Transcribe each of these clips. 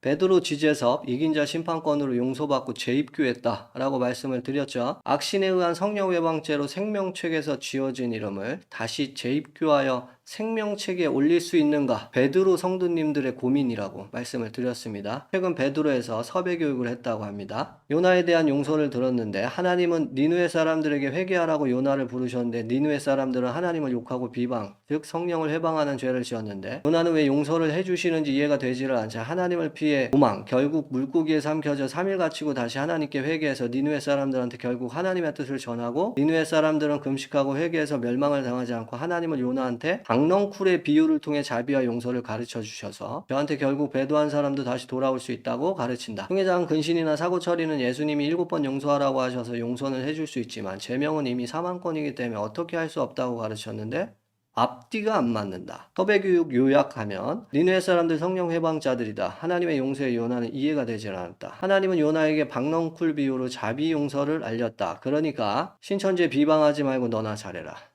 베드로 지제섭 이긴 자 심판권으로 용서받고 재입교했다라고 말씀을 드렸죠. 악신에 의한 성령 외방죄로 생명책에서 지어진 이름을 다시 재입교하여 생명책에 올릴 수 있는가? 베드로 성도님들의 고민이라고 말씀을 드렸습니다. 최근 베드로에서 섭외 교육을 했다고 합니다. 요나에 대한 용서를 들었는데 하나님은 니누의 사람들에게 회개하라고 요나를 부르셨는데 니누의 사람들은 하나님을 욕하고 비방, 즉 성령을 해방하는 죄를 지었는데 요나는 왜 용서를 해주시는지 이해가 되지를 않자 하나님을 피해 도망, 결국 물고기에 삼켜져 3일 갇히고 다시 하나님께 회개해서 니누의 사람들한테 결국 하나님의 뜻을 전하고 니누의 사람들은 금식하고 회개해서 멸망을 당하지 않고 하나님을 요나한테 강넝쿨의 비유를 통해 자비와 용서를 가르쳐 주셔서 저한테 결국 배도한 사람도 다시 돌아올 수 있다고 가르친다. 통회장 근신이나 사고 처리는 예수님이 일곱 번 용서하라고 하셔서 용서는 해줄 수 있지만 제명은 이미 사망권이기 때문에 어떻게 할 수 없다고 가르쳤는데 앞뒤가 안 맞는다. 섭외교육 요약하면 니누의 사람들 성령 해방자들이다. 하나님의 용서의 요나는 이해가 되질 않았다. 하나님은 요나에게 박넝쿨 비유로 자비 용서를 알렸다. 그러니까 신천지에 비방하지 말고 너나 잘해라.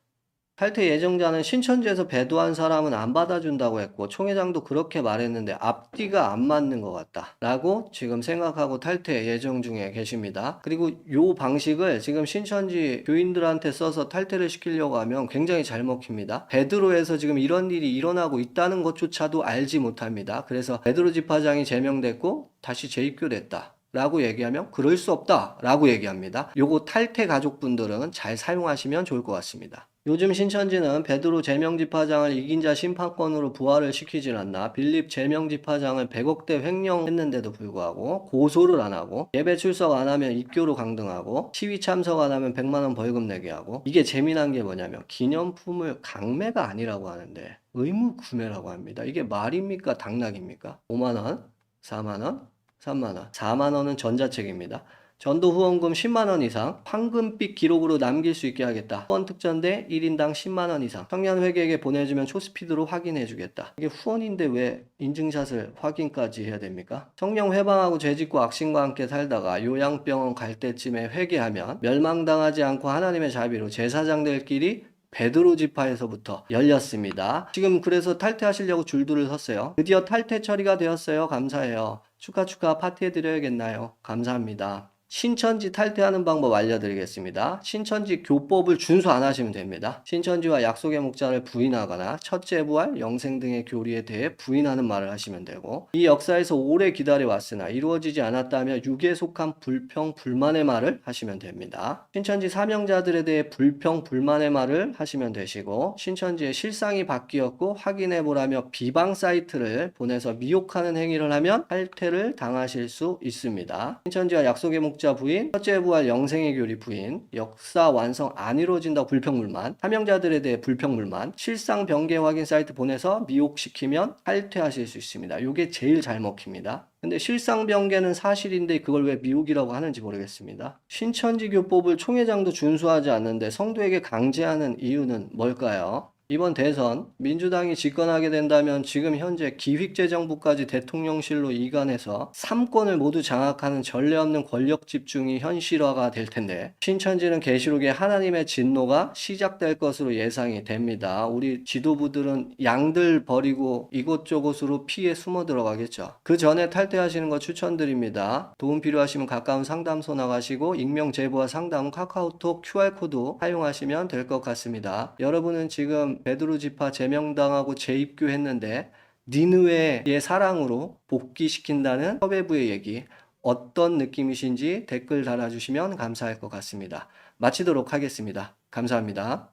탈퇴 예정자는 신천지에서 배도한 사람은 안 받아준다고 했고 총회장도 그렇게 말했는데 앞뒤가 안 맞는 것 같다 라고 지금 생각하고 탈퇴 예정 중에 계십니다. 그리고 요 방식을 지금 신천지 교인들한테 써서 탈퇴를 시키려고 하면 굉장히 잘 먹힙니다. 베드로에서 지금 이런 일이 일어나고 있다는 것조차도 알지 못합니다. 그래서 베드로 집화장이 제명됐고 다시 재입교됐다 라고 얘기하면 그럴 수 없다 라고 얘기합니다. 요거 탈퇴 가족분들은 잘 사용하시면 좋을 것 같습니다 요즘 신천지는 베드로 제명집화장을 이긴 자 심판권으로 부활을 시키질 않나 빌립 제명집화장을 100억대 횡령했는데도 불구하고 고소를 안 하고 예배 출석 안 하면 입교로 강등하고 시위 참석 안 하면 100만원 벌금 내게 하고 이게 재미난 게 뭐냐면 기념품을 강매가 아니라고 하는데 의무 구매라고 합니다. 이게 말입니까? 당락입니까? 5만원? 4만원? 3만원? 4만원은 전자책입니다 전도 후원금 10만 원 이상, 황금빛 기록으로 남길 수 있게 하겠다. 후원 특전대 1인당 10만 원 이상. 청년 회계에게 보내주면 초스피드로 확인해 주겠다. 이게 후원인데 왜 인증샷을 확인까지 해야 됩니까? 성령 회방하고 죄짓고 악신과 함께 살다가 요양병원 갈 때쯤에 회개하면 멸망당하지 않고 하나님의 자비로 제사장 될 길이 베드로 지파에서부터 열렸습니다. 지금 그래서 탈퇴하시려고 줄들을 섰어요. 드디어 탈퇴 처리가 되었어요. 감사해요. 축하 축하 파티해 드려야겠나요? 감사합니다. 신천지 탈퇴하는 방법 알려드리겠습니다. 신천지 교법을 준수 안 하시면 됩니다. 신천지와 약속의 목자를 부인하거나 첫째 부활, 영생 등의 교리에 대해 부인하는 말을 하시면 되고 이 역사에서 오래 기다려 왔으나 이루어지지 않았다며 육에 속한 불평, 불만의 말을 하시면 됩니다. 신천지 사명자들에 대해 불평, 불만의 말을 하시면 되시고 신천지의 실상이 바뀌었고 확인해 보라며 비방 사이트를 보내서 미혹하는 행위를 하면 탈퇴를 당하실 수 있습니다. 신천지와 약속의 목자 부인, 첫째 부활 영생의 교리 부인, 역사 완성 안 이루어진다 불평불만, 사명자들에 대해 불평불만, 실상 변개 확인 사이트 보내서 미혹시키면 탈퇴하실 수 있습니다. 이게 제일 잘 먹힙니다. 근데 실상 변개는 사실인데 그걸 왜 미혹이라고 하는지 모르겠습니다. 신천지 교법을 총회장도 준수하지 않는데 성도에게 강제하는 이유는 뭘까요? 이번 대선 민주당이 집권하게 된다면 지금 현재 기획재정부까지 대통령실로 이관해서 3권을 모두 장악하는 전례 없는 권력 집중이 현실화가 될 텐데 신천지는 계시록에 하나님의 진노가 시작될 것으로 예상이 됩니다. 우리 지도부들은 양들 버리고 이곳저곳으로 피해 숨어 들어가겠죠. 그 전에 탈퇴하시는 거 추천드립니다. 도움 필요하시면 가까운 상담소 나가시고 익명 제보와 상담 카카오톡 QR코드 사용하시면 될 것 같습니다. 여러분은 지금 베드로 지파 제명당하고 재입교했는데 니느웨의 사랑으로 복귀시킨다는 섭외부의 얘기 어떤 느낌이신지 댓글 달아주시면 감사할 것 같습니다. 마치도록 하겠습니다. 감사합니다.